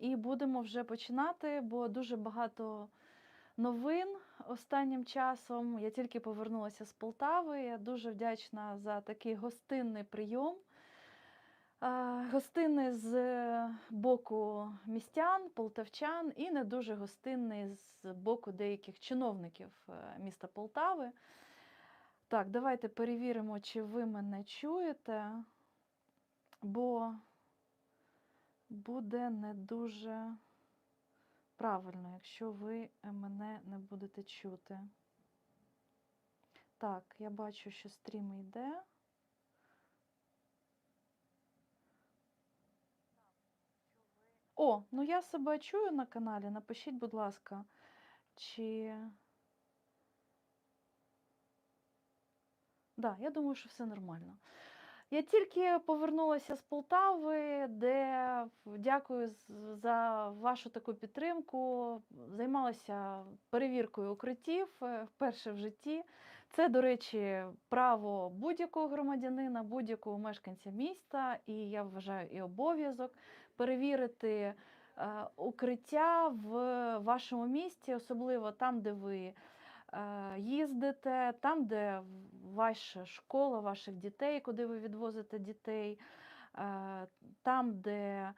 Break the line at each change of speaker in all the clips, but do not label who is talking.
І будемо вже починати, бо дуже багато новин останнім часом. Я тільки повернулася з Полтави. Я дуже вдячна за такий гостинний прийом. Е, Гостинний з боку містян, полтавчан і не дуже гостинний з боку деяких чиновників е, міста Полтави. Так, давайте перевіримо, чи ви мене чуєте, бо буде не дуже правильно, якщо ви е, мене не будете чути. Так, я бачу, що стрім йде. О, ну я себе чую на каналі. Напишіть, будь ласка, чи. Да, я думаю, що все нормально. Я тільки повернулася з Полтави, де дякую за вашу таку підтримку. Займалася перевіркою укриттів е, вперше в житті. Це, до речі, право будь-якого громадянина, будь-якого мешканця міста, і я вважаю і обов'язок перевірити е, укриття в вашому місті, особливо там, де ви їздите, там, де ваша школа, ваших дітей, куди ви відвозите дітей, е, там, де е,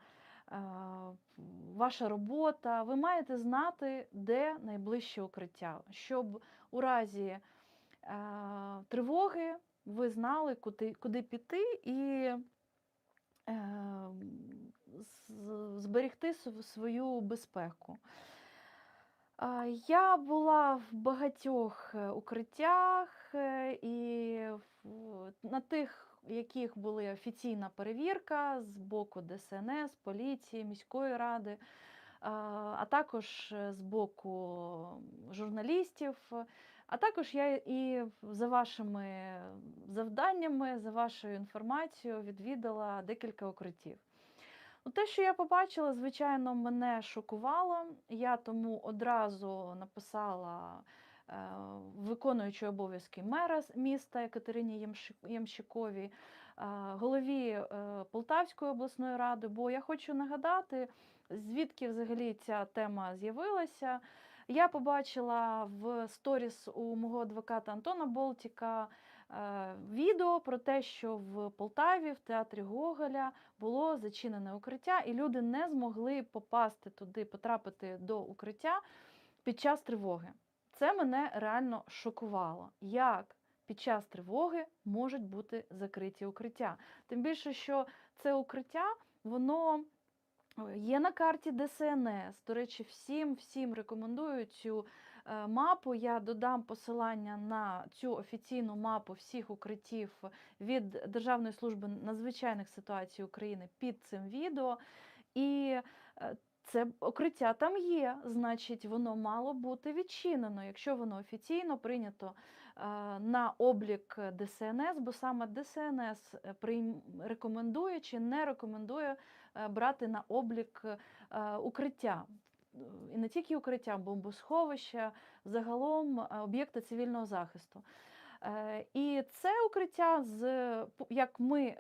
ваша робота. Ви маєте знати, де найближче укриття, щоб у разі е, тривоги ви знали, куди, куди піти і е, зберегти свою безпеку. Я була в багатьох е, укриттях і в- на тих, яких була офіційна перевірка з боку ДСНС, поліції, міської ради, а також з боку журналістів. А також я і за вашими завданнями, за вашою інформацією відвідала декілька укриттів. Ну, те, що я побачила, звичайно, мене шокувало. Я тому одразу написала е, виконуючій обов'язки мера міста Катерині Ямщиковій, е, голові е, Полтавської обласної ради, бо я хочу нагадати, звідки взагалі ця тема з'явилася. Я побачила в сторіс у мого адвоката Антона Болтіка відео про те, що в Полтаві в театрі Гоголя було зачинене укриття, і люди не змогли попасти туди, потрапити до укриття під час тривоги. Це мене реально шокувало. Як під час тривоги можуть бути закриті укриття? Тим більше, що це укриття, воно е, є на карті ДСНС. До речі, всім всім рекомендую цю е, мапу. Я додам посилання на цю офіційну мапу всіх укриттів від Державної служби надзвичайних ситуацій України під цим відео. І е, це укриття там є, значить, воно мало бути відчинено, якщо воно офіційно прийнято е, на облік ДСНС, бо саме ДСНС е, рекомендує чи не рекомендує е, брати на облік е, укриття. І не тільки укриття, бомбосховища, загалом е, об'єкти цивільного захисту. Е, І це укриття, з, як ми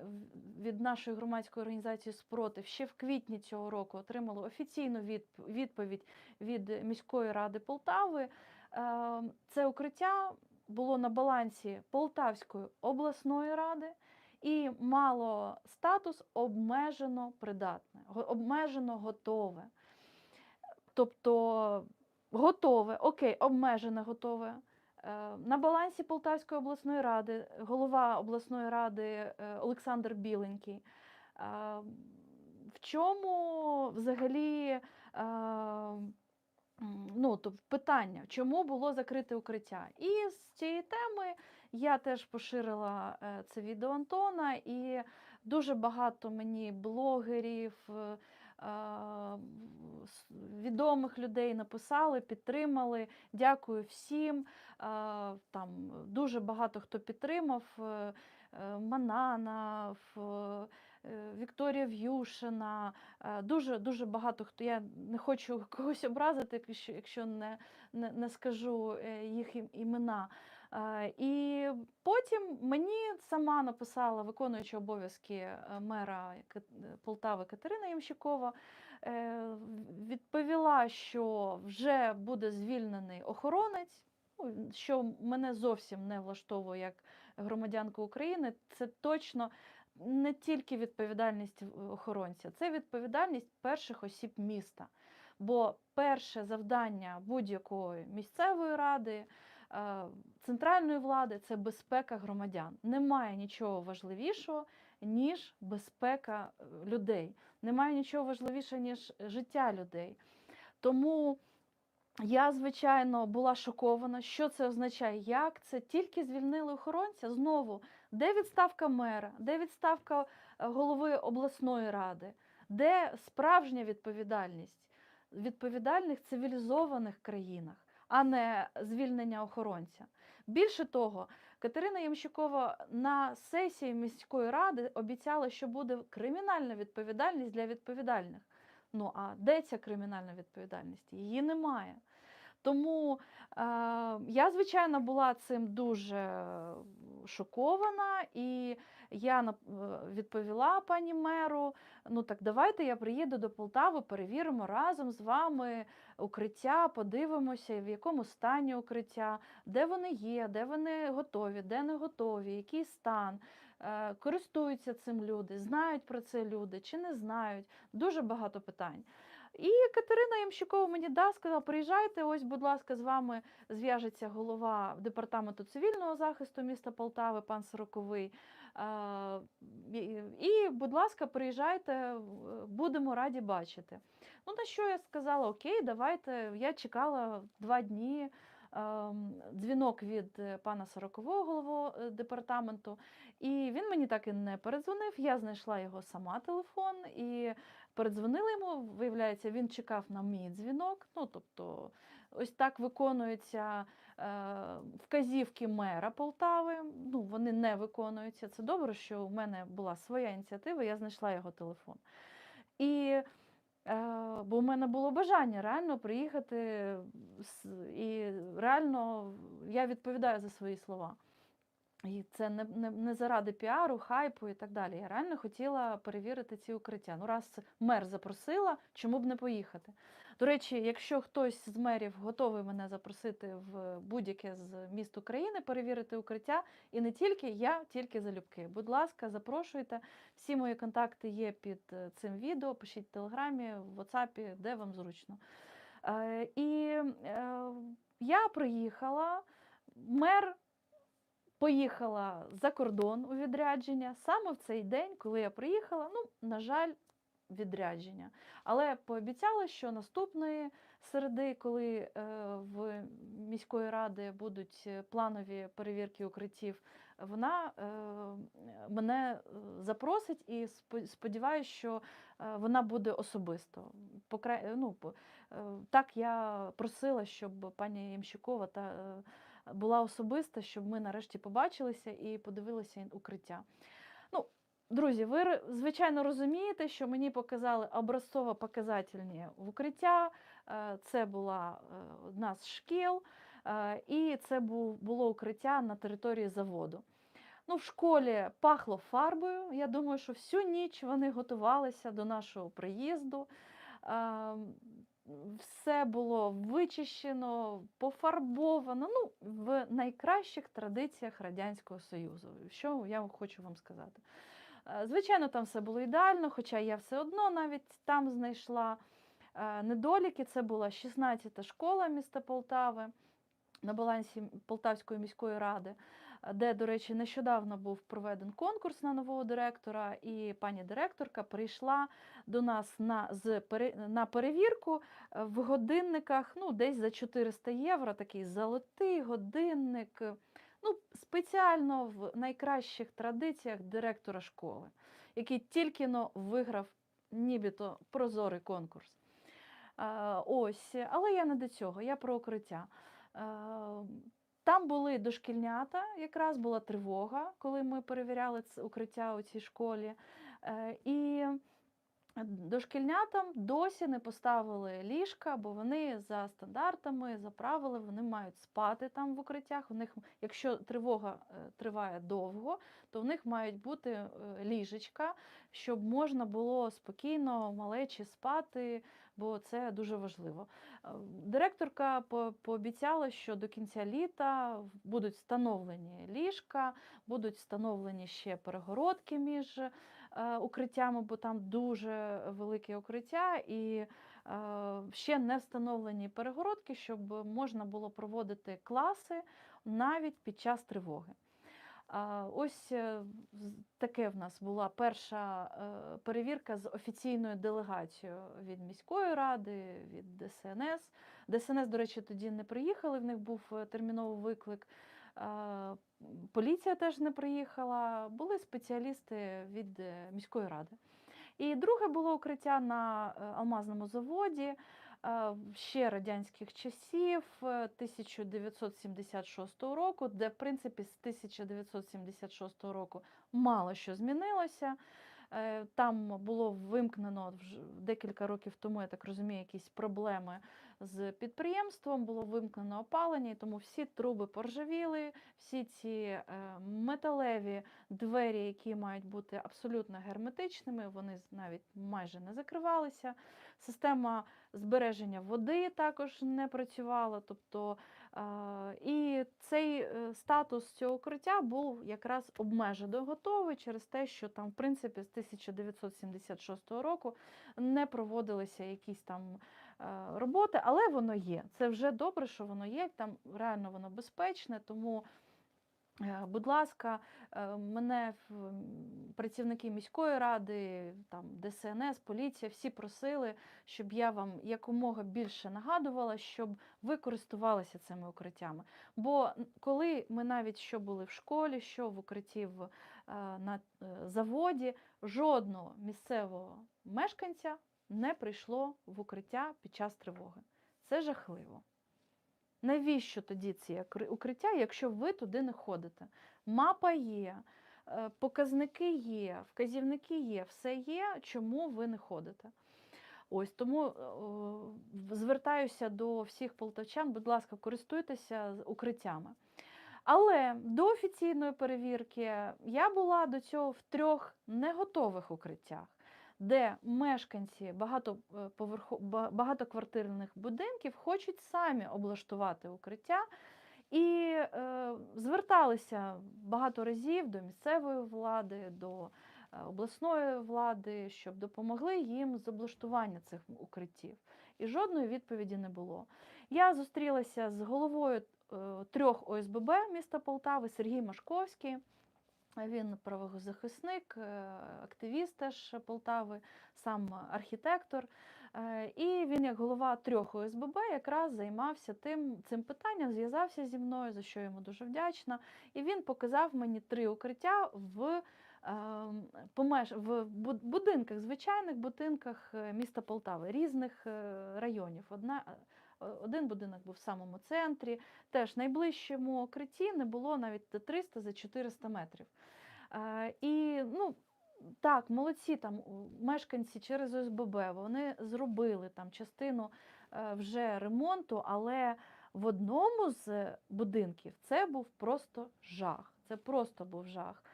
від нашої громадської організації Спротив ще в квітні цього року отримали офіційну відповідь від міської ради Полтави. Е, Це укриття було на балансі Полтавської обласної ради і мало статус обмежено придатне, обмежено готове. Тобто готове, окей, обмежене готове. Е, На балансі Полтавської обласної ради голова обласної ради е, Олександр Біленький. Е, В чому взагалі ну, тобто питання, чому було закрите укриття? І з цієї теми я теж поширила це відео Антона, і дуже багато мені блогерів, відомих людей написали, підтримали. Дякую всім. Там дуже багато хто підтримав. е, е, Манана, е, Вікторія В'юшина, дуже дуже багато хто. Я не хочу когось образити, якщо, не, не, не скажу їх імена. Е, І потім мені сама написала виконуюча обов'язки е, мера Полтави Катерина Ямщикова. е, відповіла, що вже буде звільнений охоронець, ну, що мене зовсім не влаштовує як громадянку України. Це точно не тільки відповідальність охоронця, це відповідальність перших осіб міста. Бо перше завдання будь-якої місцевої ради, е, центральної влади це безпека громадян. Немає нічого важливішого, ніж безпека е, людей. Немає нічого важливішого, ніж життя людей. Тому я, звичайно, була шокована, що це означає, як це тільки звільнили охоронця. Знову, де відставка мера, де відставка е, голови обласної ради, де справжня відповідальність відповідальних цивілізованих країнах, а не звільнення охоронця. Більше того, Катерина Ямщикова на сесії міської ради обіцяла, що буде кримінальна відповідальність для відповідальних. Ну а де ця кримінальна відповідальність? Її немає. Тому е, я, звичайно, була цим дуже шокована, і я е, відповіла пані меру: ну так давайте я приїду до Полтави, перевіримо разом з вами укриття, подивимося, в якому стані укриття, де вони є, де вони готові, де не готові, який стан. е, Користуються цим люди, знають про це люди чи не знають. Дуже багато питань. І Катерина Ямщикова мені да, сказала, приїжджайте, ось, будь ласка, з вами зв'яжеться голова департаменту цивільного захисту міста Полтави, пан Сороковий. І, будь ласка, приїжджайте, будемо раді бачити. Ну, на що я сказала, окей, давайте. Я чекала два дні. ем, Дзвінок від е, пана Сорокового голови е, департаменту, і він мені так і не передзвонив. Я знайшла його сама телефон і передзвонила йому. Виявляється, він чекав на мій дзвінок. Ну, тобто, ось так виконуються е, вказівки мера Полтави. Ну, вони не виконуються. Це добре, що у мене була своя ініціатива, я знайшла його телефон. І Е, бо в мене було бажання реально приїхати, і реально я відповідаю за свої слова. І це не, не, не заради піару, хайпу і так далі. Я реально хотіла перевірити ці укриття. Ну, раз мер запросила, чому б не поїхати? До речі, якщо хтось з мерів готовий мене запросити в будь-яке з міст України перевірити укриття, і не тільки я, тільки залюбки. Будь ласка, запрошуйте. Всі мої контакти є під е, цим відео. Пишіть в телеграмі, в WhatsApp, де вам зручно. Е, І е, я приїхала, мер поїхала за кордон у відрядження саме в цей день, коли я приїхала. Ну, на жаль, відрядження. Але пообіцяла, що наступної середи, коли е, в міської ради будуть е, планові перевірки укриттів, вона е, мене запросить і сподіваюся, що вона буде особисто. Ну, по- так я просила, щоб пані Ямщикова та була особиста, щоб ми нарешті побачилися і подивилися укриття. Ну, друзі, ви звичайно розумієте, що мені показали образцово показательні укриття. Е, Це була е, одна з шкіл, е, і це було укриття на території заводу. Ну, в школі пахло фарбою. Я думаю, що всю ніч вони готувалися до нашого приїзду. Все було вичищено, пофарбовано, ну, в найкращих традиціях Радянського Союзу. Що я хочу вам сказати. Е, Звичайно, там все було ідеально, хоча я все одно навіть там знайшла е, недоліки. Це була 16-та школа міста Полтави на балансі Полтавської міської ради, де, до речі, нещодавно був проведений конкурс на нового директора, і пані директорка прийшла до нас на, з, на перевірку е, в годинниках ну, десь за 400 євро, такий золотий годинник. е, Ну, спеціально в найкращих традиціях директора школи, який тільки но виграв нібито прозорий конкурс. Е, Ось, але я не до цього, я про укриття. Там були дошкільнята, якраз була тривога, коли ми перевіряли укриття у цій школі. Е, І Дошкільнятам досі не поставили ліжка, бо вони за стандартами, за правилами, вони мають спати там в укриттях. У них, якщо тривога е, триває довго, то в них мають бути е, ліжечка, щоб можна було спокійно малечі спати, бо це дуже важливо. Е, Директорка пообіцяла, що до кінця літа будуть встановлені ліжка, будуть встановлені ще перегородки між е, укриттями, бо там дуже велике укриття, і е, ще не встановлені перегородки, щоб можна було проводити класи навіть під час тривоги. Ось е, таке в нас була перша е, перевірка з офіційною делегацією від міської ради, від ДСНС. ДСНС, до речі, тоді не приїхали, в них був е, терміновий виклик. Поліція теж не приїхала, були спеціалісти від міської ради. І друге було укриття на алмазному заводі ще радянських часів е, 1976 року, де, в принципі, з 1976 року мало що змінилося. Е, Там було вимкнено декілька років тому, я так розумію, якісь проблеми з підприємством, було вимкнено опалення, і тому всі труби поржавіли, всі ці е, металеві двері, які мають бути абсолютно герметичними, вони навіть майже не закривалися. Система збереження води також не працювала. Тобто, е, і цей е, статус цього укриття був якраз обмежено готовий через те, що там, в принципі, з 1976 року не проводилися якісь там роботи, але воно є. Це вже добре, що воно є. Там реально воно безпечне, тому. Е, Будь ласка, е, мене працівники міської ради, там ДСНС, поліція, всі просили, щоб я вам якомога більше нагадувала, щоб ви користувалися цими укриттями. Бо коли ми навіть що були в школі, що в укритті е, на е, заводі, жодного місцевого мешканця не прийшло в укриття під час тривоги. Це жахливо. Навіщо тоді ці укриття, якщо ви туди не ходите? Мапа є, е, показники є, вказівники є, все є, чому ви не ходите? Ось тому е, в- звертаюся до всіх полтавчан, будь ласка, користуйтеся укриттями. Але до офіційної перевірки я була до цього в трьох неготових укриттях, де мешканці багатоповерхо- багатоквартирних будинків хочуть самі облаштувати укриття. І е, зверталися багато разів до місцевої влади, до е, обласної влади, щоб допомогли їм з облаштування цих укриттів. І жодної відповіді не було. Я зустрілася з головою е, трьох ОСББ міста Полтави Сергій Машковський. Він правозахисник, е, активіст теж Полтави, сам архітектор. Е, І він, як голова трьох ОСББ, якраз займався тим цим питанням, зв'язався зі мною, за що йому дуже вдячна. І він показав мені три укриття в, ем, помеш... в бу- будинках, звичайних будинках е, міста Полтави, різних е, районів. Одна, е, один будинок був в самому центрі, теж найближчому укритті не було навіть 300 за 400 метрів. Е, І ну, так, молодці там мешканці через ОСББ, вони зробили там частину е, вже ремонту, але в одному з будинків це був просто жах. Це просто був жах.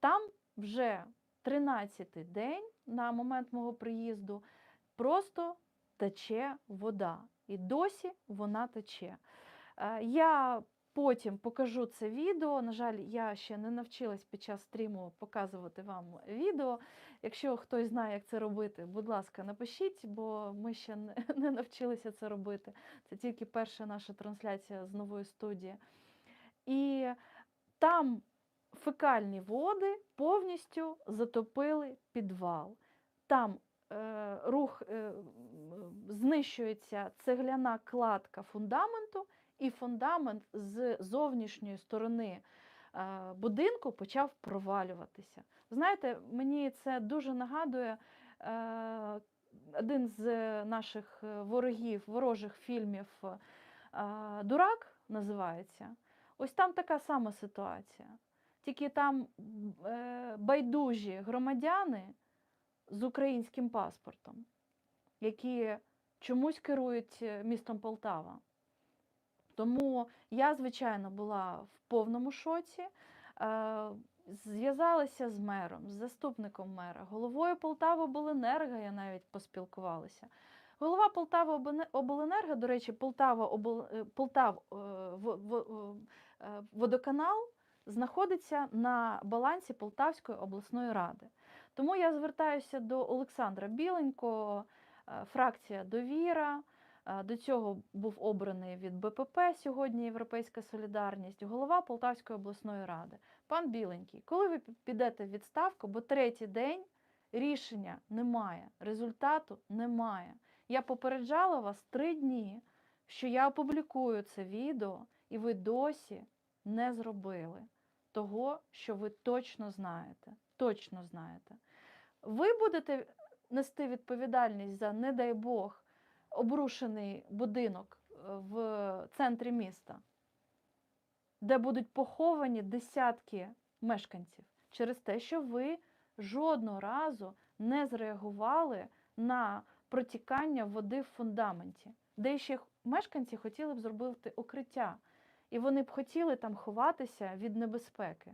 Там вже 13-й день на момент мого приїзду просто тече вода. І досі вона тече. Е, Я потім покажу це відео. На жаль, я ще не навчилась під час стріму показувати вам відео. Якщо хтось знає, як це робити, будь ласка, напишіть, бо ми ще не, навчилися це робити. Це тільки перша наша трансляція з нової студії. І там фекальні води повністю затопили підвал. Там рух е, знищується цегляна кладка фундаменту, і фундамент з зовнішньої сторони е, будинку почав провалюватися. Знаєте, мені це дуже нагадує е, один з наших е, ворогів, ворожих фільмів е, Дурак називається. Ось там така сама ситуація. Тільки там е, байдужі громадяни з українським паспортом, які чомусь керують е, містом Полтава. Тому я, звичайно, була в повному шоці. Е, Зв'язалася з мером, з заступником мера, головою Полтава Обленерго я навіть поспілкувалася. Голова Полтава Обленерго, до речі, Полтава Обл... е, Полтав водоканал знаходиться на балансі Полтавської обласної ради. Тому я звертаюся до Олександра Біленького, е, фракція Довіра. Е, До цього був обраний від БПП сьогодні Європейська Солідарність, голова Полтавської обласної ради. Пан Біленький, коли ви підете в відставку, бо третій день рішення немає, результату немає. Я попереджала вас три дні, що я опублікую це відео, і ви досі не зробили того, що ви точно знаєте. Точно знаєте. Ви будете нести відповідальність за, не дай Бог, обрушений будинок е, в центрі міста, де будуть поховані десятки мешканців через те, що ви жодного разу не зреагували на протікання води в фундаменті, де ще мешканці хотіли б зробити укриття, і вони б хотіли там ховатися від небезпеки.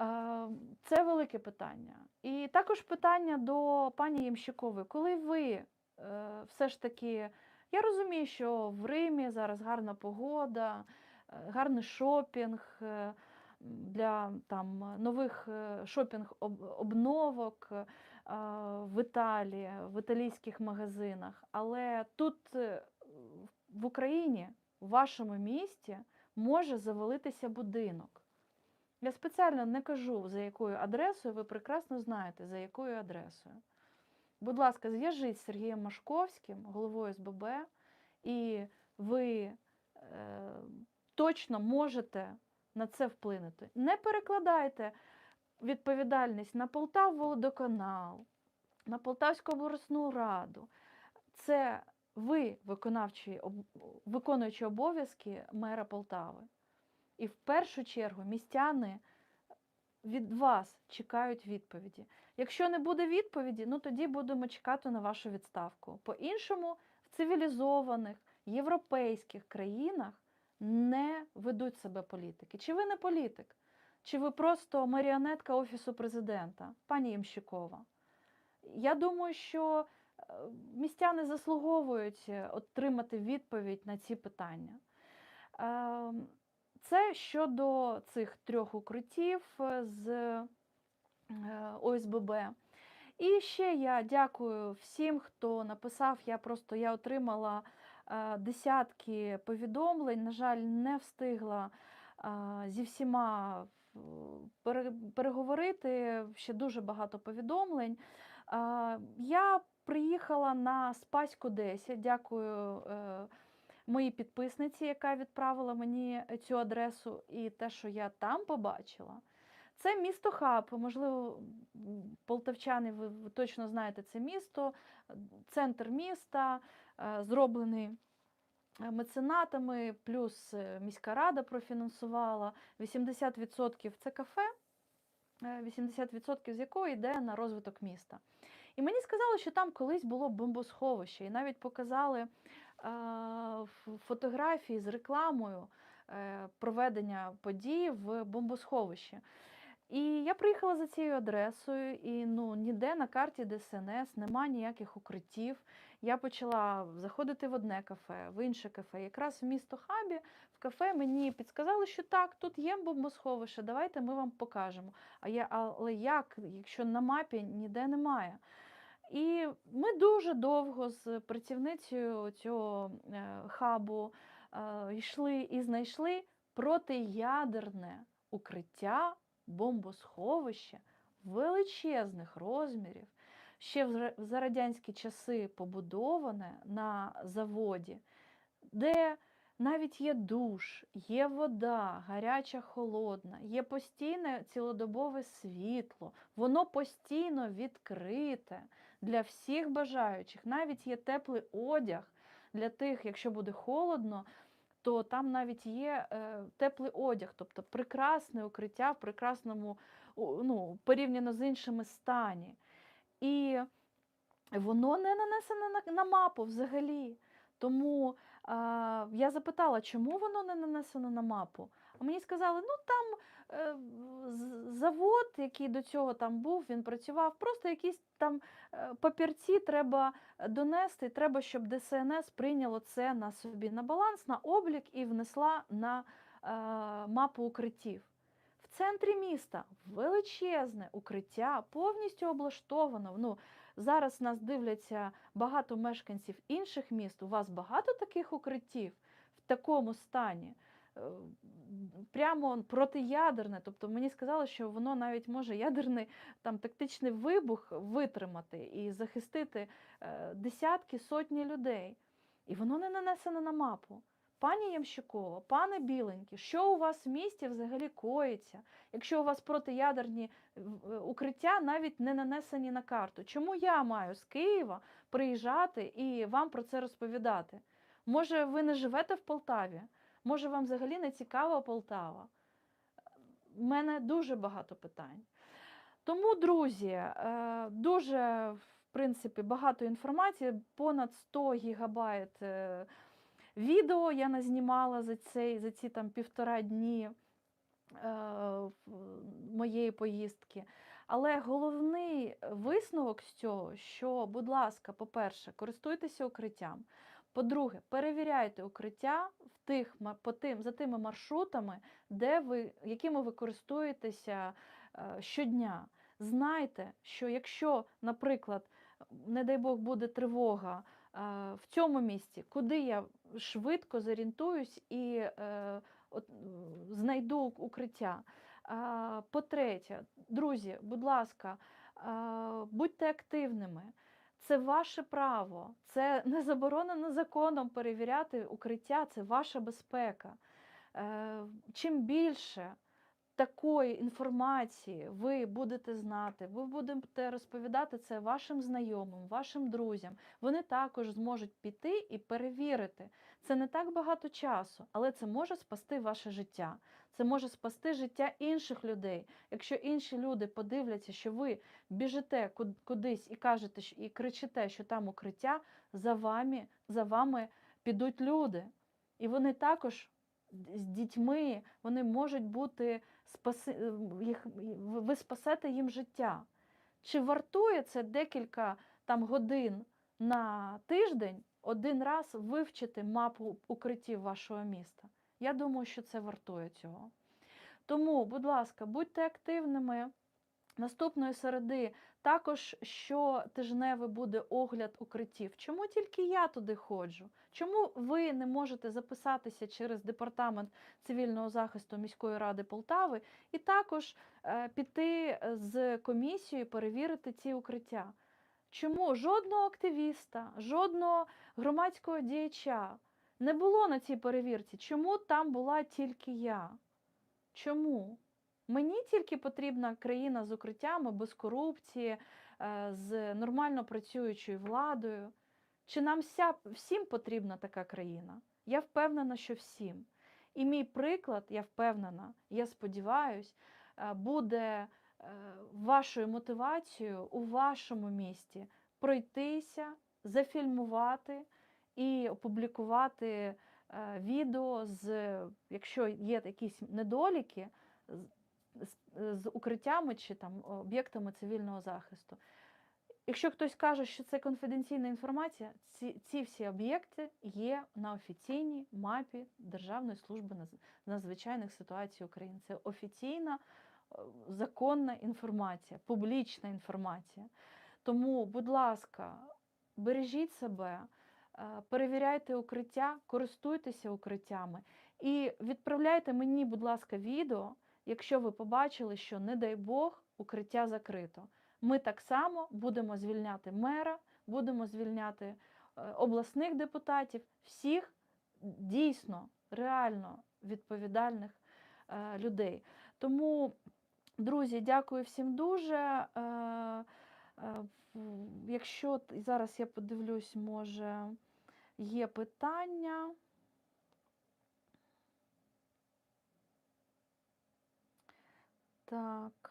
Е, Це велике питання. І також питання до пані Ємщикової. Коли ви е, все ж таки, я розумію, що в Римі зараз гарна погода, е, гарний шопінг для там нових шопінг-обновок в Італії, в італійських магазинах. Але тут в Україні, в вашому місті, може завалитися будинок. Я спеціально не кажу, за якою адресою, ви прекрасно знаєте, за якою адресою. Будь ласка, зв'яжіть з Сергієм Машковським, головою СББ, і ви е, точно можете на це вплинути. Не перекладайте відповідальність на Полтавводоканал, на Полтавську обласну раду. Це ви, виконавчі, виконуючі обов'язки мера Полтави. І в першу чергу містяни від вас чекають відповіді. Якщо не буде відповіді, ну тоді будемо чекати на вашу відставку. По-іншому, в цивілізованих європейських країнах не ведуть себе політики. Чи ви не політик? Чи ви просто маріонетка Офісу президента, пані Ємщикова? Я думаю, що е, містяни заслуговують е, отримати відповідь на ці питання. Це щодо цих трьох укриттів е, з е, ОСББ. І ще я дякую всім, хто написав. Я просто я отримала е, десятки повідомлень. На жаль, не встигла зі всіма переговорити. Ще дуже багато повідомлень. Я приїхала на Спаську 10. Дякую моїй підписниці, яка відправила мені цю адресу, і те, що я там побачила. Це місто Хаб. Можливо, полтавчани, ви, точно знаєте це місто, е, центр міста, е, зроблений е, меценатами, плюс е, міська рада профінансувала. 80% це кафе, е, 80% з якого йде на розвиток міста. І мені сказали, що там колись було бомбосховище, і навіть показали е, фотографії з рекламою е, проведення подій в бомбосховищі. І я приїхала за цією адресою, і ну ніде на карті ДСНС нема ніяких укриттів. Я почала заходити в одне кафе, в інше кафе. Якраз в місто Хабі в кафе мені підказали, що так, тут є бомбосховище, давайте ми вам покажемо. А я, але як, якщо на мапі ніде немає? І ми дуже довго з працівницею цього е, хабу е, йшли і знайшли протиядерне укриття, бомбосховище величезних розмірів, ще в ра- в зарадянські часи побудоване на заводі, де навіть є душ, є вода, гаряча, холодна, є постійне цілодобове світло, воно постійно відкрите для всіх бажаючих. Навіть є теплий одяг для тих, якщо буде холодно, то там навіть є е, теплий одяг, тобто прекрасне укриття в прекрасному, ну, порівняно з іншими стані. І воно не нанесене на, на мапу взагалі. Тому а, я запитала, чому воно не нанесено на мапу. А мені сказали, ну там завод, який до цього там був, він працював, просто якісь там е, папірці треба донести, треба, щоб ДСНС прийняло це на собі на баланс, на облік і внесла на е, мапу укриттів. В центрі міста величезне укриття, повністю облаштовано. Ну, зараз нас дивляться багато мешканців інших міст. У вас багато таких укриттів в такому стані. Е, Прямо протиядерне, тобто мені сказали, що воно навіть може ядерний там тактичний вибух витримати і захистити е, десятки, сотні людей. І воно не нанесено на мапу. Пані Ямщикова, пане Біленькі, що у вас в місті взагалі коїться, якщо у вас протиядерні е, укриття навіть не нанесені на карту? Чому я маю з Києва приїжджати і вам про це розповідати? Може, ви не живете в Полтаві? Може, вам взагалі не цікава Полтава? У мене дуже багато питань. Тому, друзі, е, дуже в принципі багато інформації, понад 100 гігабайт е, відео я назнімала за, цей, за ці там півтора дні е, моєї поїздки. Але головний висновок з цього, що, будь ласка, по-перше, користуйтеся укриттям. По-друге, перевіряйте укриття в тих, по тим, за тими маршрутами, де ви, якими ви користуєтеся е, щодня. Знайте, що якщо, наприклад, не дай Бог буде тривога е, в цьому місці, куди я швидко зорієнтуюсь і е, от, знайду укриття. По-третє, друзі, будь ласка, будьте активними. Це ваше право, це не заборонено законом перевіряти укриття, це ваша безпека. Е, Чим більше такої інформації ви будете знати, ви будете розповідати це вашим знайомим, вашим друзям, вони також зможуть піти і перевірити. Це не так багато часу, але це може спасти ваше життя. Це може спасти життя інших людей. Якщо інші люди подивляться, що ви біжите куд- кудись і кажете і кричите, що там укриття, за вами, за вами підуть люди. І вони також з дітьми, вони можуть бути спаси, е, їх, ви спасете їм життя. Чи вартує це декілька там годин на тиждень один раз вивчити мапу укриттів вашого міста? Я думаю, що це вартує цього. Тому, будь ласка, будьте активними. Наступної середи також щотижневий буде огляд укриттів. Чому тільки я туди ходжу? Чому ви не можете записатися через департамент цивільного захисту міської ради Полтави і також е, піти з комісією перевірити ці укриття? Чому жодного активіста, жодного громадського діяча не було на цій перевірці? Чому там була тільки я? Чому? Мені тільки потрібна країна з укриттями, без корупції, е, з нормально працюючою владою. Чи нам вся, всім потрібна така країна? Я впевнена, що всім. І мій приклад, я впевнена, я сподіваюся, буде е, вашою мотивацією у вашому місті пройтися, зафільмувати і опублікувати е, відео з, якщо є якісь недоліки, з, укриттями чи там об'єктами цивільного захисту. Якщо хтось каже, що це конфіденційна інформація, ці, ці всі об'єкти є на офіційній мапі Державної служби надзвичайних ситуацій України. Це офіційна е, законна інформація, публічна інформація. Тому, будь ласка, бережіть себе, е, перевіряйте укриття, користуйтеся укриттями і відправляйте мені, будь ласка, відео, якщо ви побачили, що, не дай Бог, укриття закрито. Ми так само будемо звільняти мера, будемо звільняти е, обласних депутатів, всіх дійсно, реально відповідальних е, людей. Тому, друзі, дякую всім дуже. Е, Якщо зараз я подивлюсь, може є питання. Так.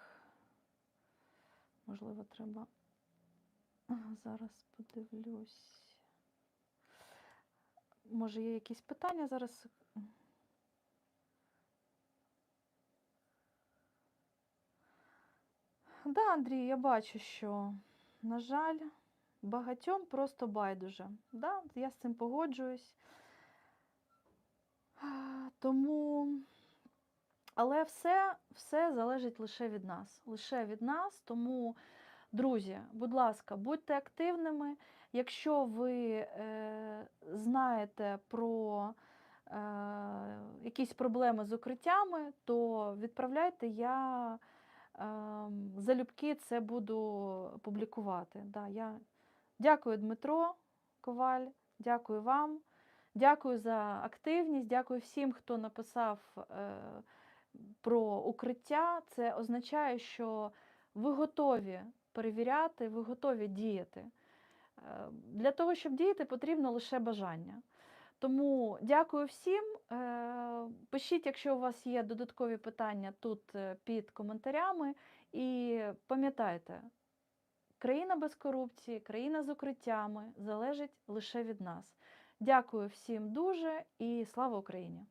Можливо, треба Зараз подивлюсь. Може, є якісь питання зараз? Да, Андрій, я бачу, що, на жаль, багатьом просто байдуже. Да, я з цим погоджуюсь. Тому, але все, все залежить лише від нас. Лише від нас. Тому, друзі, будь ласка, будьте активними. Якщо ви е, знаєте про е, якісь проблеми з укриттями, то відправляйте, я ем, залюбки це буду публікувати. Да, я дякую, Дмитро Коваль, дякую вам, дякую за активність, дякую всім, хто написав е, про укриття. Це означає, що ви готові перевіряти, ви готові діяти. Е, Для того, щоб діяти, потрібно лише бажання. Тому дякую всім. Е, Пишіть, якщо у вас є додаткові питання тут е, під коментарями. І пам'ятайте, країна без корупції, країна з укриттями залежить лише від нас. Дякую всім дуже і слава Україні!